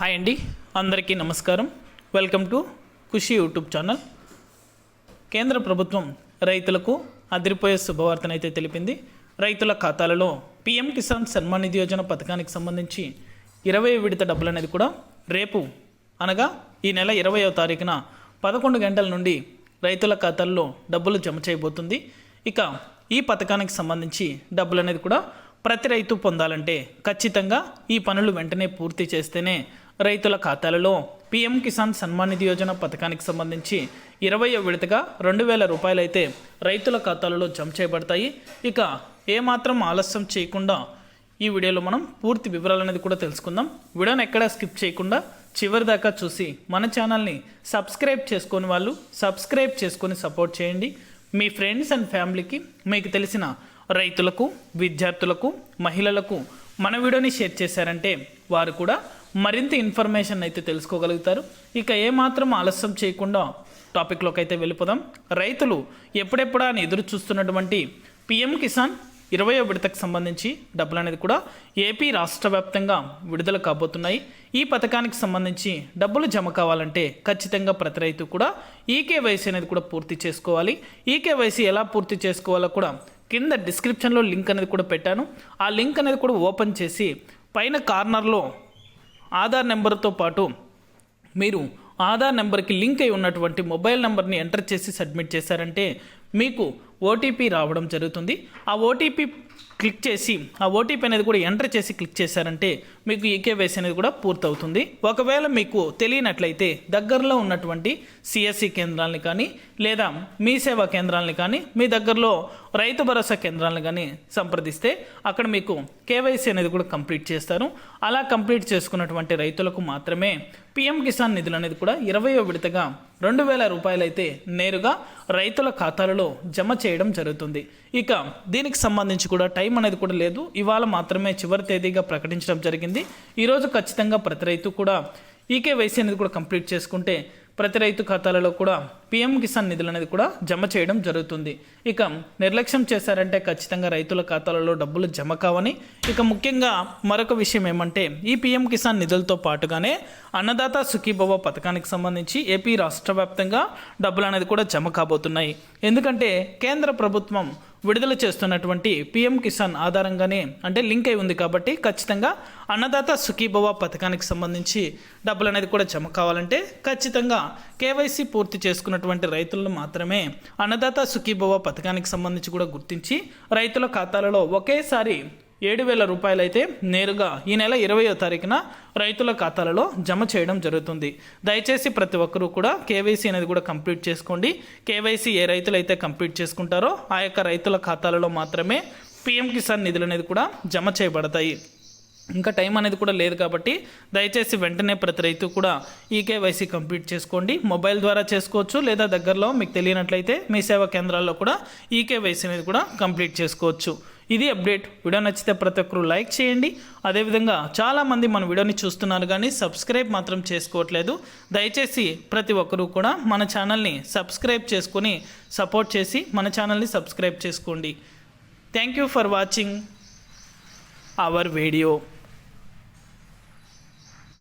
Hi అండి అందరికీ నమస్కారం. Welcome to Khushi YouTube channel. కేంద్ర ప్రభుత్వం రైతులకు అదిరిపోయే శుభవార్తనైతే తెలిపింది. రైతుల ఖాతాలలో పీఎం కిసాన్ సన్మాన్ నిధి యోజన పథకానికి సంబంధించి ఇరవై విడత డబ్బులు అనేది కూడా రేపు అనగా ఈ నెల ఇరవయో తారీఖున పదకొండు గంటల నుండి రైతుల ఖాతాల్లో డబ్బులు జమ చేయబోతుంది. ఇక ఈ పథకానికి సంబంధించి డబ్బులు అనేది కూడా ప్రతి రైతు పొందాలంటే ఖచ్చితంగా ఈ పనులు వెంటనే పూర్తి చేస్తేనే రైతుల ఖాతాలలో పీఎం కిసాన్ సన్మాన్ నిధి యోజన పథకానికి సంబంధించి ఇరవై విడతగా రెండు వేల రూపాయలైతే రైతుల ఖాతాలలో జమ చేయబడతాయి. ఇక ఏమాత్రం ఆలస్యం చేయకుండా ఈ వీడియోలో మనం పూర్తి వివరాలు అనేది కూడా తెలుసుకుందాం. వీడియోని ఎక్కడా స్కిప్ చేయకుండా చివరి దాకా చూసి మన ఛానల్ని సబ్స్క్రైబ్ చేసుకుని వాళ్ళు సబ్స్క్రైబ్ చేసుకొని సపోర్ట్ చేయండి. మీ ఫ్రెండ్స్ అండ్ ఫ్యామిలీకి మీకు తెలిసిన రైతులకు విద్యార్థులకు మహిళలకు మన వీడియోని షేర్ చేశారంటే వారు కూడా మరింత ఇన్ఫర్మేషన్ అయితే తెలుసుకోగలుగుతారు. ఇక ఏమాత్రం ఆలస్యం చేయకుండా టాపిక్లోకి అయితే వెళ్ళిపోదాం. రైతులు ఎప్పుడెప్పుడా అని ఎదురు చూస్తున్నటువంటి పిఎం కిసాన్ ఇరవయో విడతకు సంబంధించి డబ్బులు అనేది కూడా ఏపీ రాష్ట్ర వ్యాప్తంగా విడుదల కాబోతున్నాయి. ఈ పథకానికి సంబంధించి డబ్బులు జమ కావాలంటే ఖచ్చితంగా ప్రతి రైతు కూడా ఈకేవైసీ అనేది కూడా పూర్తి చేసుకోవాలి. ఈకేవైసీ ఎలా పూర్తి చేసుకోవాలో కూడా కింద డిస్క్రిప్షన్లో లింక్ అనేది కూడా పెట్టాను. ఆ లింక్ అనేది కూడా ఓపెన్ చేసి పైన కార్నర్లో ఆధార్ నెంబర్తో పాటు మీరు ఆధార్ నెంబర్కి లింక్ అయి ఉన్నటువంటి మొబైల్ నెంబర్ని ఎంటర్ చేసి సబ్మిట్ చేశారంటే మీకు ఓటీపీ రావడం జరుగుతుంది. ఆ ఓటీపీ క్లిక్ చేసి ఆ ఓటీపీ అనేది కూడా ఎంటర్ చేసి క్లిక్ చేశారంటే మీకు ఈకేవైసీ అనేది కూడా పూర్తవుతుంది. ఒకవేళ మీకు తెలియనట్లయితే దగ్గరలో ఉన్నటువంటి సిఎస్సి కేంద్రాలని కానీ లేదా మీ సేవా కేంద్రాలని కానీ మీ దగ్గరలో రైతు భరోసా కేంద్రాలను కానీ సంప్రదిస్తే అక్కడ మీకు కేవైసీ అనేది కూడా కంప్లీట్ చేస్తారు. అలా కంప్లీట్ చేసుకున్నటువంటి రైతులకు మాత్రమే పిఎం కిసాన్ నిధులు అనేది కూడా ఇరవయో విడతగా రెండు వేల రూపాయలైతే నేరుగా రైతుల ఖాతాలలో జమ చేయడం జరుగుతుంది. ఇక దీనికి సంబంధించి కూడా టైం అనేది కూడా లేదు. ఇవాళ మాత్రమే చివరి తేదీగా ప్రకటించడం జరిగింది. ఈరోజు ఖచ్చితంగా ప్రతి రైతు కూడా ఈకేవైసీ అనేది కూడా కంప్లీట్ చేసుకుంటే ప్రతి రైతు ఖాతాలలో కూడా పిఎం కిసాన్ నిధులు అనేది కూడా జమ చేయడం జరుగుతుంది. ఇక నిర్లక్ష్యం చేశారంటే ఖచ్చితంగా రైతుల ఖాతాలలో డబ్బులు జమ కావని ఇక ముఖ్యంగా మరొక విషయం ఏమంటే ఈ పిఎం కిసాన్ నిధులతో పాటుగానే అన్నదాత సుఖీభవ పథకానికి సంబంధించి ఏపీ రాష్ట్ర వ్యాప్తంగా డబ్బులు అనేది కూడా జమ కాబోతున్నాయి. ఎందుకంటే కేంద్ర ప్రభుత్వం విడుదల చేస్తున్నటువంటి పిఎం కిసాన్ ఆధారంగానే అంటే లింక్ అయి ఉంది కాబట్టి ఖచ్చితంగా అన్నదాత సుఖీభవ పథకానికి సంబంధించి డబ్బులు అనేది కూడా జమ కావాలంటే ఖచ్చితంగా కేవైసీ పూర్తి చేసుకున్నటువంటి రైతులను మాత్రమే అన్నదాత సుఖీభవ పథకానికి సంబంధించి కూడా గుర్తించి రైతుల ఖాతాలలో ఒకేసారి ఏడు వేల రూపాయలు అయితే నేరుగా ఈ నెల ఇరవయో తారీఖున రైతుల ఖాతాలలో జమ చేయడం జరుగుతుంది. దయచేసి ప్రతి ఒక్కరూ కూడా కేవైసీ అనేది కూడా కంప్లీట్ చేసుకోండి. కేవైసీ ఏ రైతులు అయితే కంప్లీట్ చేసుకుంటారో ఆ యొక్క రైతుల ఖాతాలలో మాత్రమే పిఎం కిసాన్ నిధులు అనేది కూడా జమ చేయబడతాయి. ఇంకా టైం అనేది కూడా లేదు కాబట్టి దయచేసి వెంటనే ప్రతి రైతు కూడా ఈకేవైసీ కంప్లీట్ చేసుకోండి. మొబైల్ ద్వారా చేసుకోవచ్చు లేదా దగ్గరలో మీకు తెలియనట్లయితే మీ సేవా కేంద్రాల్లో కూడా ఈకేవైసీ అనేది కూడా కంప్లీట్ చేసుకోవచ్చు. ఇది అప్డేట్. వీడియో నచ్చితే ప్రతి ఒక్కరు లైక్ చేయండి. అదేవిధంగా చాలామంది మన వీడియోని చూస్తున్నారు కానీ సబ్స్క్రైబ్ మాత్రం చేసుకోవట్లేదు. దయచేసి ప్రతి ఒక్కరూ కూడా మన ఛానల్ని సబ్స్క్రైబ్ చేసుకొని సపోర్ట్ చేసి మన ఛానల్ని సబ్స్క్రైబ్ చేసుకోండి. Thank you for watching our video.